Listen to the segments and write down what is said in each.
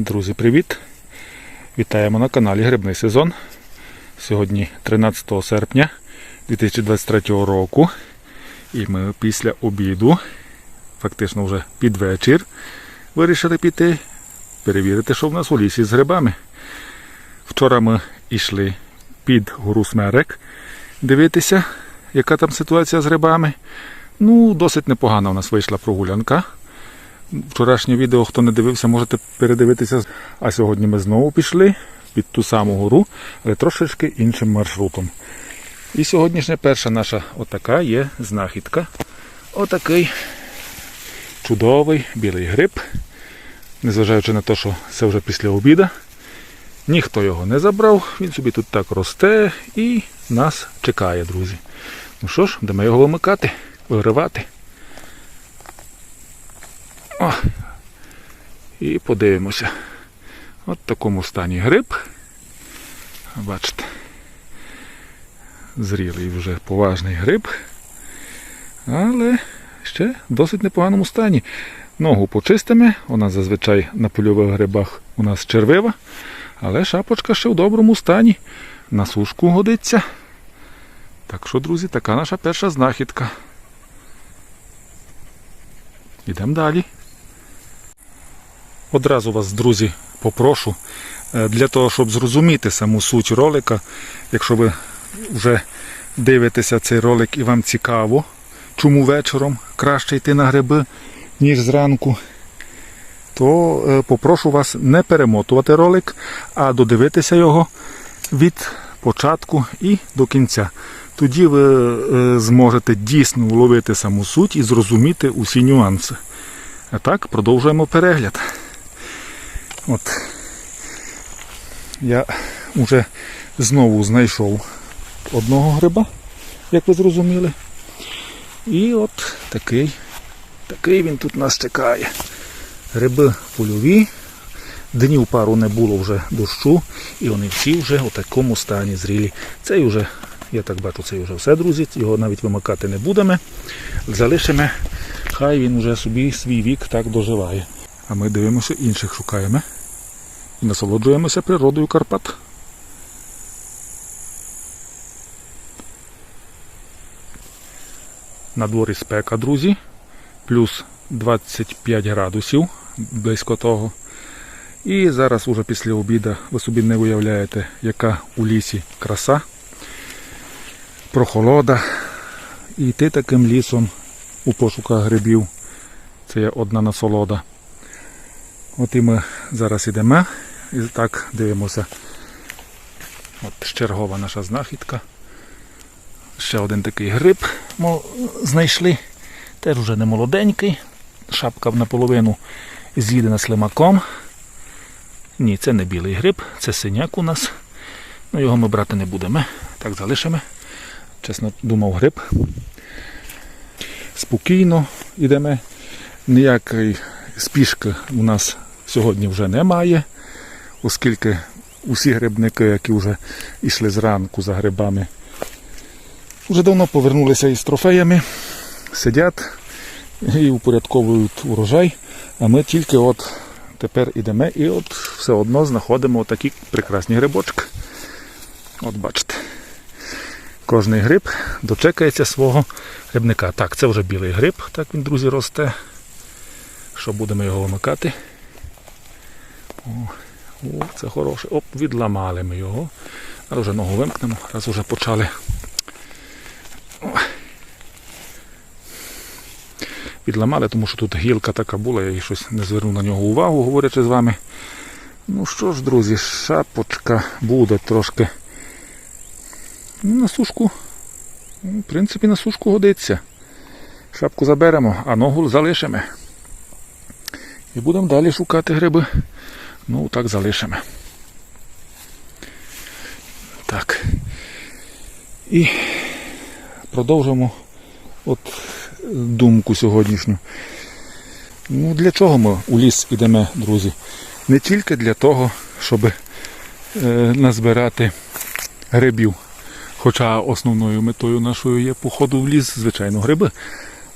Друзі, привіт! Вітаємо на каналі Грибний сезон. Сьогодні 13 серпня 2023 року. І ми після обіду, фактично вже під вечір, вирішили піти перевірити, що в нас у лісі з грибами. Вчора ми йшли під гору Смерек дивитися, яка там ситуація з грибами. Ну, досить непогана у нас вийшла прогулянка. Вчорашнє відео, хто не дивився, можете передивитися. А сьогодні ми знову пішли під ту саму гору, але трошечки іншим маршрутом. І сьогоднішня перша наша отака є знахідка. Отакий чудовий білий гриб. Незважаючи на те, що це вже після обіда. Ніхто його не забрав, він собі тут так росте і нас чекає, друзі. Ну що ж, будемо його вимикати, вигривати. О, і подивимося. От в такому стані гриб. Бачите. Зрілий вже поважний гриб. Але ще в досить непоганому стані. Ногу почистимо. Нас зазвичай на польових грибах у нас червива. Але шапочка ще в доброму стані. На сушку годиться. Так що, друзі, така наша перша знахідка. Ідемо далі. Одразу вас, друзі, попрошу е, для того, щоб зрозуміти саму суть ролика, якщо ви вже дивитеся цей ролик і вам цікаво, чому вечором краще йти на гриби, ніж зранку, то е, попрошу вас не перемотувати ролик, а додивитися його від початку і до кінця. Тоді ви е, зможете дійсно вловити саму суть і зрозуміти усі нюанси. А так, продовжуємо перегляд. От я вже знову знайшов одного гриба, як ви зрозуміли. І от такий, такий він тут нас чекає. Гриби польові. Днів пару не було вже дощу, і вони всі вже у такому стані зрілі. Цей вже, я так бачу, це вже все, друзі. Його навіть вимикати не будемо. Залишимо, хай він вже собі свій вік так доживає. А ми дивимося інших шукаємо і насолоджуємося природою Карпат. На дворі спека, друзі, плюс 25 градусів, близько того. І зараз уже після обіду ви собі не уявляєте, яка у лісі краса, прохолода. І йти таким лісом у пошуках грибів. Це є одна насолода. От і ми зараз йдемо і так дивимося. От чергова наша знахідка. Ще один такий гриб ми знайшли. Теж вже не молоденький. Шапка наполовину з'їдена слимаком. Ні, це не білий гриб, це синяк у нас. Ну його ми брати не будемо. Так залишимо. Чесно думав гриб. Спокійно йдемо. Ніякої спішки у нас сьогодні вже немає, оскільки усі грибники, які вже йшли зранку за грибами, вже давно повернулися із трофеями, сидять і упорядковують урожай. А ми тільки от тепер йдемо і от все одно знаходимо такі прекрасні грибочки. От бачите. Кожний гриб дочекається свого грибника. Так, це вже білий гриб, так він, друзі, росте. Що будемо його вимикати? О, це хороше. Оп, відламали ми його. Зараз вже ногу вимкнемо, раз вже почали. Відламали, тому що тут гілка така була, я щось не звернув на нього увагу, говорячи з вами. Ну що ж, друзі, шапочка буде трошки на сушку. Ну, В принципі, на сушку годиться. Шапку заберемо, а ногу залишимо. І будемо далі шукати гриби. Ну, так залишимо. Так. І продовжимо от думку сьогоднішню. Ну, для чого ми у ліс йдемо, друзі? Не тільки для того, щоб е, назбирати грибів. Хоча основною метою нашою є походу в ліс, звичайно, гриби.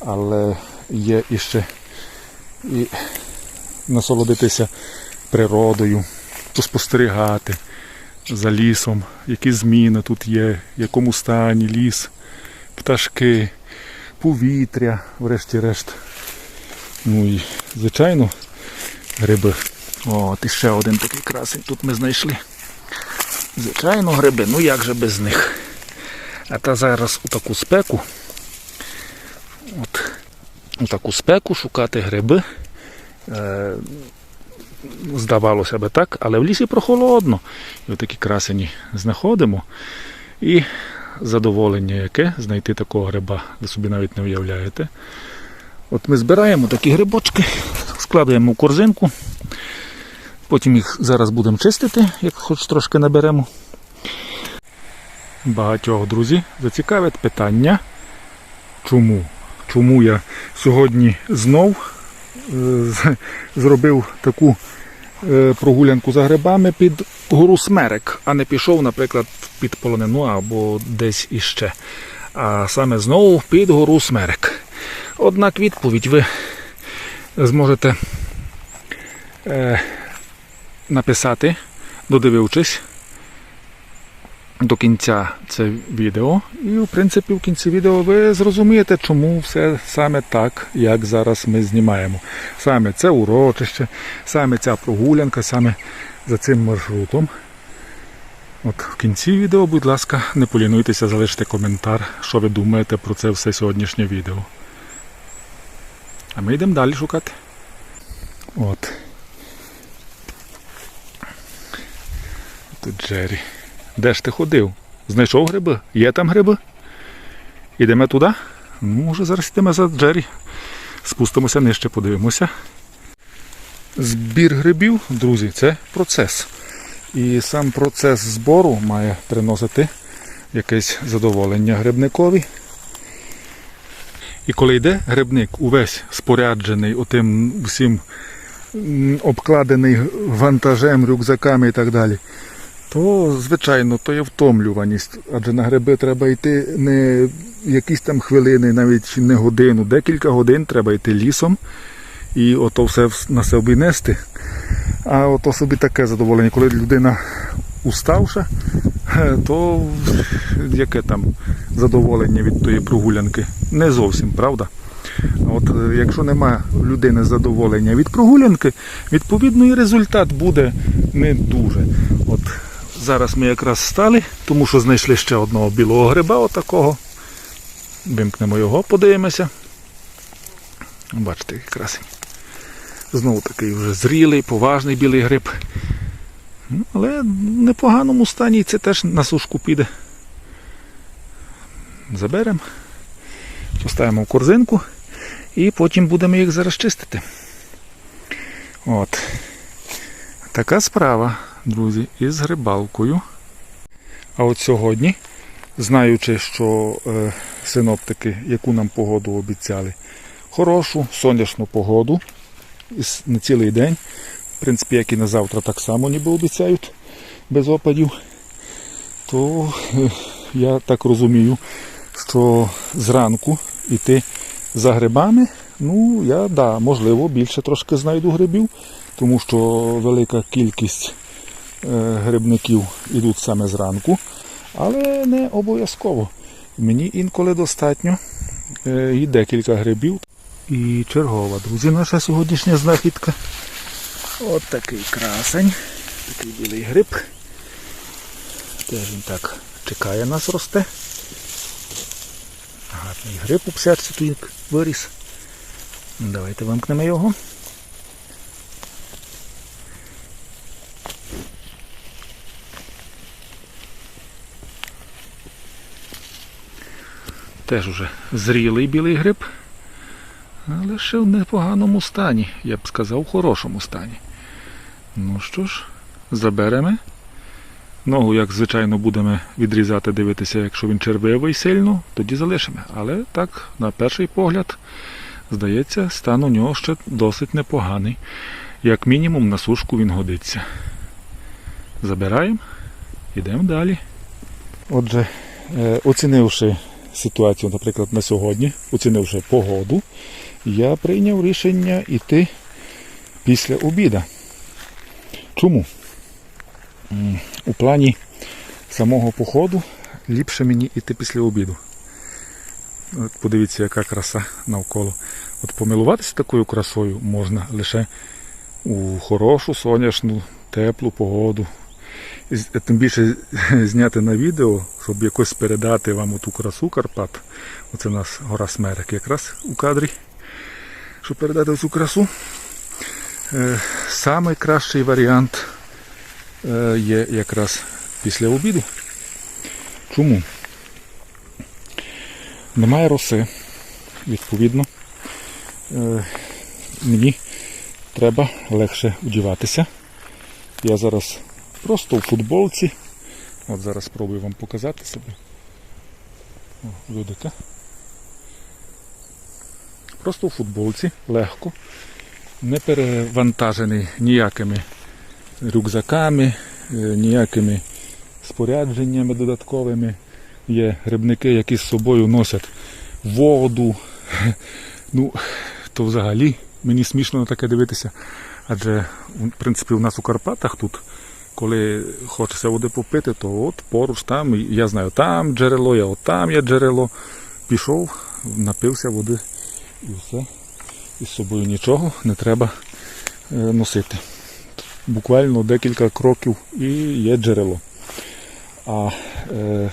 Але є іще і насолодитися природою, поспостерігати за лісом, які зміни тут є, в якому стані ліс, пташки, повітря, врешті-решт. Ну і, звичайно, гриби. От і ще один такий красень тут ми знайшли. Звичайно, гриби, ну як же без них. А та зараз у таку спеку. От, у таку спеку шукати гриби. Е, здавалося би так, але в лісі прохолодно. І отакі красені знаходимо. І задоволення яке знайти такого гриба, ви собі навіть не уявляєте. От ми збираємо такі грибочки, складаємо в корзинку. Потім їх зараз будемо чистити, як хоч трошки наберемо. Багатьох друзі зацікавить питання, чому? Чому я сьогодні знов зробив таку е, прогулянку за грибами під гору Смерек, а не пішов, наприклад, під полонину або десь іще. А саме знову під гору Смерек. Однак відповідь ви зможете е, написати, додивившись до кінця це відео. І, в принципі, в кінці відео ви зрозумієте, чому все саме так, як зараз ми знімаємо. Саме це урочище, саме ця прогулянка, саме за цим маршрутом. От в кінці відео, будь ласка, не полінуйтеся, залиште коментар, що ви думаєте про це все сьогоднішнє відео. А ми йдемо далі шукати. От. Тут Джері. Де ж ти ходив? Знайшов гриби? Є там гриби? Ідемо туди? Ну, може зараз йдемо за Джері. Спустимося нижче, подивимося. Збір грибів, друзі, це процес. І сам процес збору має приносити якесь задоволення грибникові. І коли йде грибник увесь споряджений отим всім обкладений вантажем, рюкзаками і так далі, то, звичайно, то є втомлюваність. Адже на гриби треба йти не якісь там хвилини, навіть не годину, декілька годин треба йти лісом і ото все на собі нести. А ото собі таке задоволення, коли людина уставша, то яке там задоволення від тої прогулянки? Не зовсім, правда? От е, якщо нема в людини задоволення від прогулянки, відповідно і результат буде не дуже. От зараз ми якраз стали, тому що знайшли ще одного білого гриба, отакого. Вимкнемо його, подивимося. Бачите, красень. Знову такий вже зрілий, поважний білий гриб. Ну, Але в непоганому стані це теж на сушку піде. Заберемо, поставимо в корзинку і потім будемо їх зараз чистити. От. Така справа, друзі, із грибалкою. А от сьогодні, знаючи, що е, синоптики, яку нам погоду обіцяли, хорошу сонячну погоду на цілий день. В принципі, як і на завтра, так само ніби обіцяють без опадів. То е, я так розумію, що зранку йти за грибами, ну я да, можливо, більше трошки знайду грибів, тому що велика кількість грибників йдуть саме зранку, але не обов'язково. Мені інколи достатньо е, і декілька грибів. І чергова, друзі, наша сьогоднішня знахідка. От такий красень, такий білий гриб. Теж він так чекає нас росте. Гарний гриб у псячці тут виріс. Давайте вимкнемо його. Теж уже зрілий білий гриб, але ще в непоганому стані, я б сказав, в хорошому стані. Ну що ж, заберемо. Ногу, як звичайно, будемо відрізати, дивитися, якщо він червивий сильно, тоді залишимо. Але так, на перший погляд, здається, стан у нього ще досить непоганий. Як мінімум на сушку він годиться. Забираємо, йдемо далі. Отже, е, оцінивши ситуацію, наприклад, на сьогодні, оцінивши погоду, я прийняв рішення йти після обіда. Чому? У плані самого походу ліпше мені йти після обіду. От подивіться, яка краса навколо. От помилуватися такою красою можна лише у хорошу, сонячну, теплу погоду. Тим більше зняти на відео, щоб якось передати вам ту красу Карпат. Оце у нас гора Смерек якраз у кадрі. Щоб передати цю красу. Е, Самий кращий варіант е, є якраз після обіду. Чому? Немає роси, відповідно. Е, Мені треба легше вдіватися. Я зараз просто у футболці. От зараз спробую вам показати себе. О, видите? Просто у футболці, легко, не перевантажений ніякими рюкзаками, е, ніякими спорядженнями додатковими. Є грибники, які з собою носять воду. Ну, то взагалі мені смішно на таке дивитися. Адже, в принципі, у нас у Карпатах тут, коли хочеться води попити, то от поруч там, я знаю, там джерело, я от там є джерело. Пішов, напився води і все. І з собою нічого не треба е, носити. Буквально декілька кроків і є джерело. А е,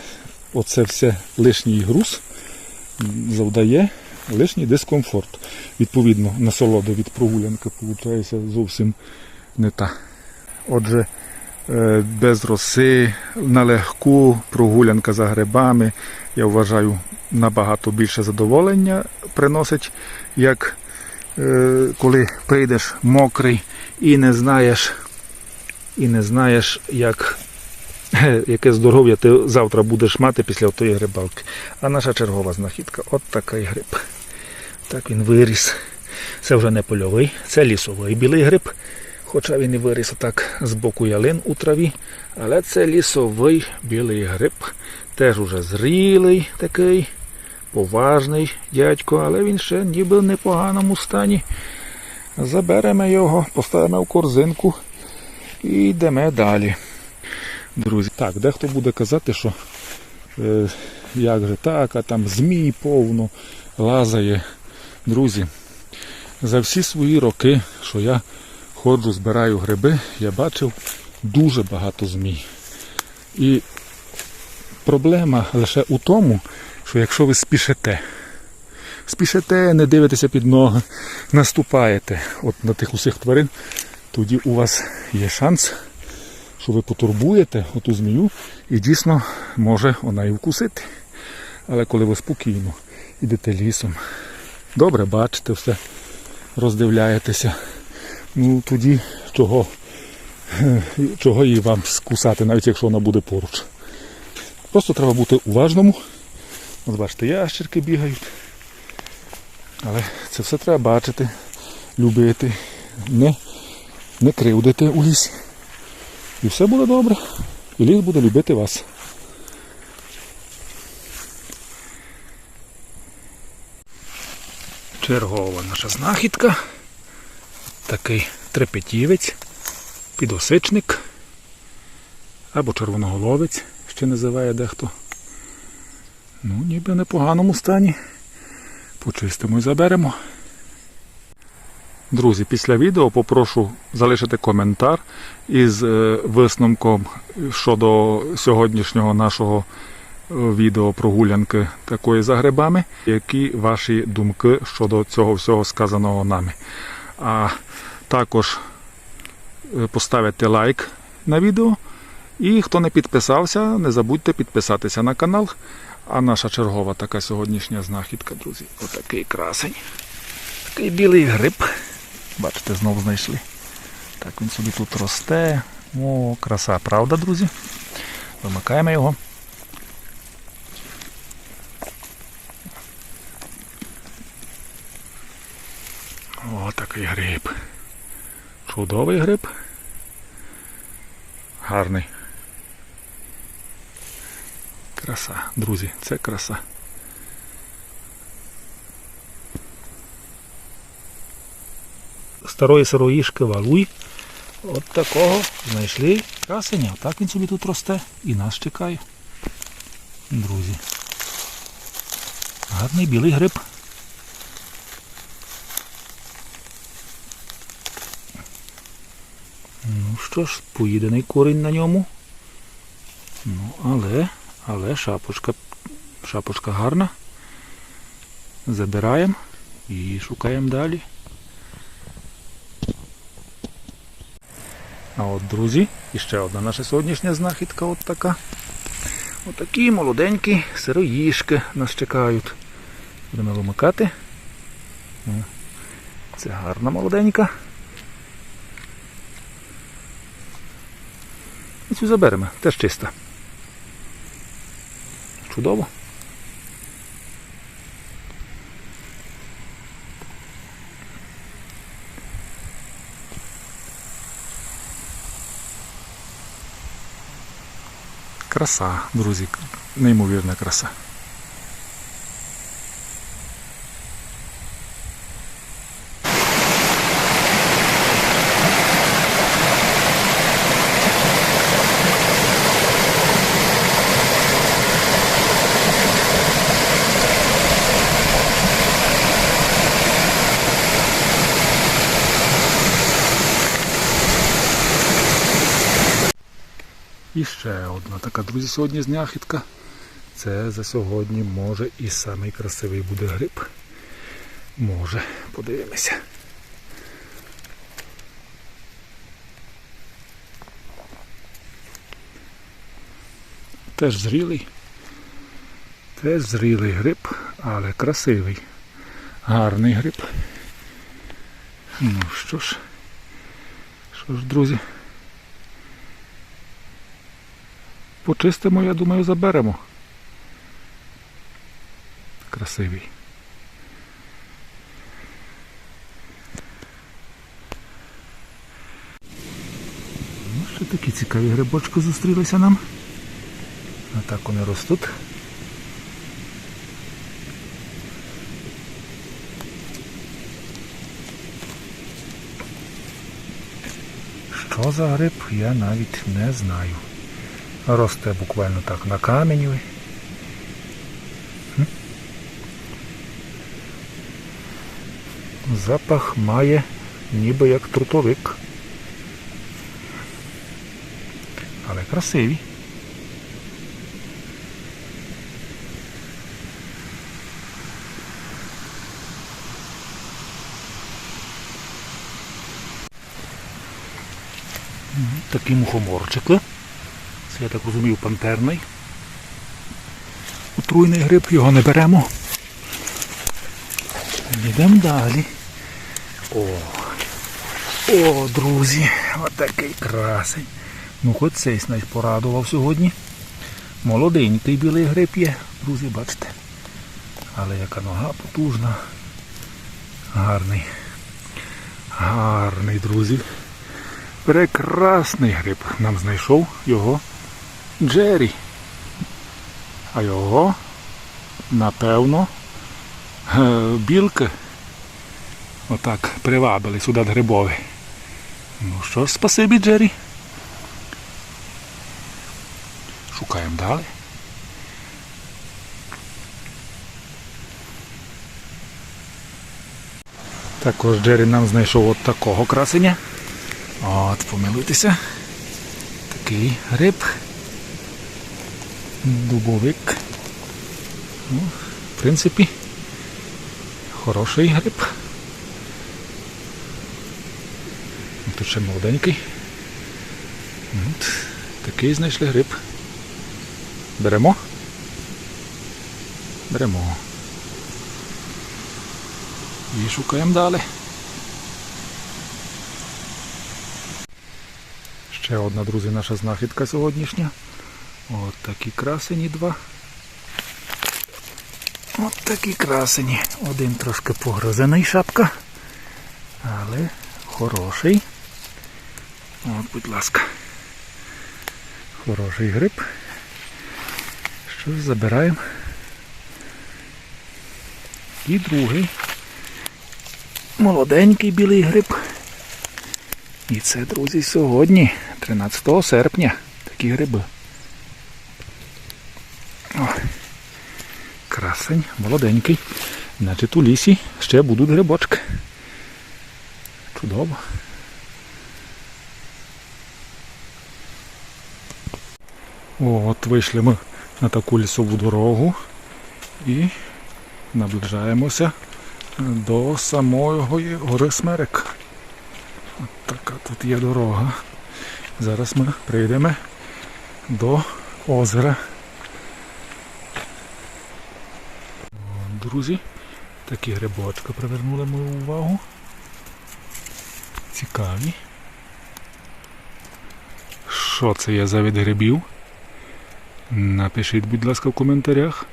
оце все лишній груз завдає лишній дискомфорт. Відповідно, насолода від прогулянки виходить зовсім не та. Отже, без роси, на легку прогулянка за грибами, я вважаю, набагато більше задоволення приносить, як е, коли прийдеш мокрий і не знаєш, і не знаєш, як яке здоров'я ти завтра будеш мати після тої грибалки. А наша чергова знахідка от такий гриб. Так він виріс. Це вже не польовий, це лісовий білий гриб. Хоча він і виріс отак з боку ялин у траві. Але це лісовий білий гриб. Теж уже зрілий такий, поважний дядько, але він ще ніби в непоганому стані. Заберемо його, поставимо в корзинку і йдемо далі. Друзі, так, дехто буде казати, що е, як же так, а там змій повно лазає. Друзі, за всі свої роки, що я ходжу, збираю гриби, я бачив дуже багато змій. І проблема лише у тому, що якщо ви спішите, спішите, не дивитеся під ноги, наступаєте от на тих усіх тварин, тоді у вас є шанс, що ви потурбуєте оту змію і дійсно може вона і вкусити. Але коли ви спокійно йдете лісом, добре бачите все, роздивляєтеся, ну тоді чого, чого їй вам скусати, навіть якщо вона буде поруч. Просто треба бути уважному. От бачите, ящерки бігають. Але це все треба бачити, любити, не, не кривдити у лісі. І все буде добре. І ліс буде любити вас. Чергова наша знахідка. Такий трепетівець, підосичник або червоноголовець, ще називає дехто. Ну, ніби в непоганому стані. Почистимо і заберемо. Друзі, після відео попрошу залишити коментар із е, висновком щодо сьогоднішнього нашого е, відео прогулянки такої за грибами. Які ваші думки щодо цього всього сказаного нами. А також е, поставити лайк на відео. І хто не підписався, не забудьте підписатися на канал. А наша чергова така сьогоднішня знахідка, друзі. Отакий красень. Такий білий гриб. Бачите, знов знайшли. Так він собі тут росте. О, краса, правда, друзі? Вимикаємо його. О, такий гриб. Чудовий гриб. Гарний. Краса, друзі, це краса. Старої сироїшки валуй, От такого знайшли красення. Так він собі тут росте і нас чекає. Друзі. Гарний білий гриб. Ну що ж, поїдений корінь на ньому. Ну, але, але шапочка, шапочка гарна. Забираємо і шукаємо далі. А от, друзі, іще одна наша сьогоднішня знахідка от така. Отакі молоденькі сироїшки нас чекають. Будемо вимикати. Це гарна молоденька. І цю заберемо, теж чиста. Чудово. Краса, друзі, неймовірна краса. І ще одна така, друзі, сьогодні знахідка. Це за сьогодні може і самий красивий буде гриб. Може, подивимося. Теж зрілий. Теж зрілий гриб, але красивий. Гарний гриб. Ну що ж, що ж, друзі. Почистимо, я думаю, заберемо. Красивий. Ну, ще такі цікаві грибочки зустрілися нам. А так вони ростуть. Що за гриб, я навіть не знаю. Росте буквально так на камені. Запах має ніби як трутовик. Але красиві. Такі мухоморчики. Я так розумію, пантерний. Отруйний гриб, його не беремо. Йдемо далі. О, о, друзі, отакий красень. Ну хоч цей навіть порадував сьогодні. Молоденький білий гриб є, друзі, бачите. Але яка нога потужна. Гарний. Гарний, друзі. Прекрасний гриб. Нам знайшов його Джері. А його, напевно, е, білки отак привабили сюди грибові. Ну що ж, спасибі, Джері. Шукаємо далі. Також Джері нам знайшов от такого красення. От, помилуйтеся. Такий гриб. Дубовик. Ну, в принципі, хороший гриб. Тут ще молоденький. От, такий знайшли гриб. Беремо? Беремо. І шукаємо далі. Ще одна, друзі, наша знахідка сьогоднішня. От такі красені два. От такі красені. Один трошки погрозений шапка. Але хороший. От, будь ласка. Хороший гриб. Що забираємо. І другий. Молоденький білий гриб. І це, друзі, сьогодні, 13 серпня, такі гриби. О, красень, молоденький. Значить у лісі ще будуть грибочки. Чудово. От вийшли ми на таку лісову дорогу і наближаємося до самої гори Смерек. От така тут є дорога. Зараз ми прийдемо до озера. Друзі, такі грибочки привернули мою увагу. Цікаві. Що це є за від грибів? Напишіть, будь ласка, в коментарях.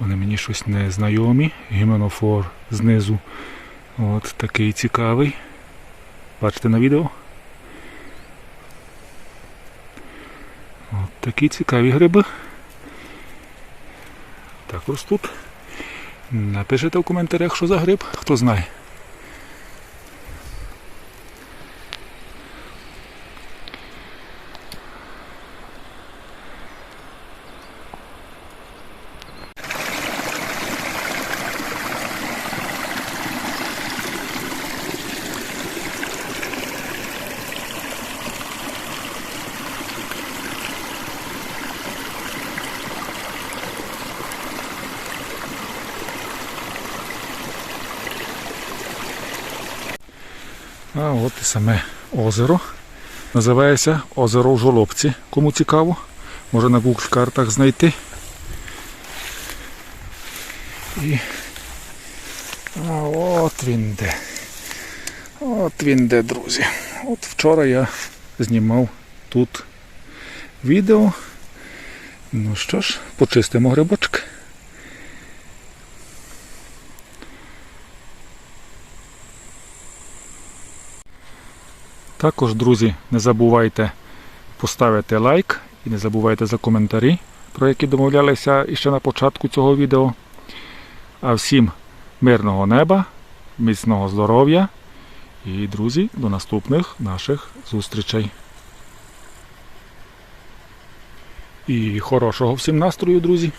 Вони мені щось незнайомі. Гіменофор знизу. От такий цікавий. Бачите на відео? От такі цікаві гриби. Також тут. Напишіть в коментарях, що за гриб, хто знає. А от і саме озеро. Називається озеро в Жолобці. Кому цікаво, може на Google картах знайти. І... А от він де. От він де, друзі. От вчора я знімав тут відео. Ну що ж, почистимо грибочки. Також, друзі, не забувайте поставити лайк і не забувайте за коментарі, про які домовлялися іще на початку цього відео. А всім мирного неба, міцного здоров'я і, друзі, до наступних наших зустрічей. І хорошого всім настрою, друзі!